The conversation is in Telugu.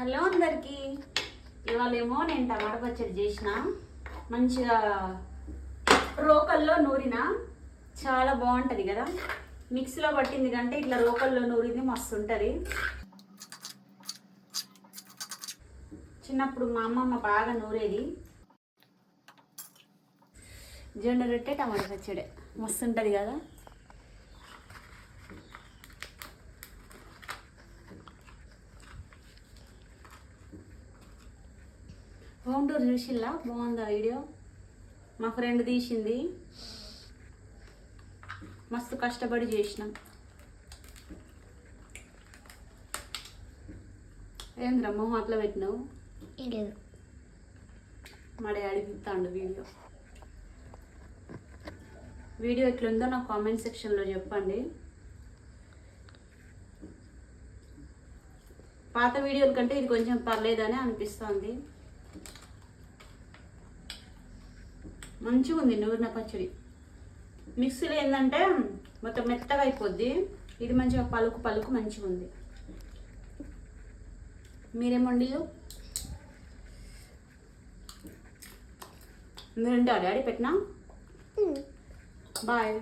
హలో అందరికీ. ఇవాళ ఏమో నేను టమాటా పచ్చడి చేసిన. మంచిగా రోకల్లో నూరిన. చాలా బాగుంటుంది కదా. మిక్సీలో పట్టింది కంటే ఇట్లా రోకల్లో నూరింది మస్తు ఉంటుంది చిన్నప్పుడు మా అమ్మమ్మ బాగా నూరేది. జొన్న రొట్టె టమాటా పచ్చడి. మస్తు ఉంటుంది కదా. హోమ్ టూర్ చూసిల్లా బాగుందా వీడియో మా ఫ్రెండ్ తీసింది. మస్తు కష్టపడి చేసినాం. ఏంద్రా మొహం అట్లా పెట్టినావు? మా డాడీ పిస్తాండు వీడియో. వీడియో ఎట్లుందో నాకు కామెంట్ సెక్షన్లో చెప్పండి. పాత వీడియోల కంటే ఇది కొంచెం పర్లేదని అనిపిస్తుంది. మంచిగా ఉంది నూరిన పచ్చడి. మిక్సీలో ఏంటంటే మొత్తం మెత్తగా అయిపోద్ది. ఇది మంచిగా పలుకు పలుకు మంచిగా ఉంది మీరేం వండిల్లు మీరంటే డాడీ పెట్టినా? బాయ్.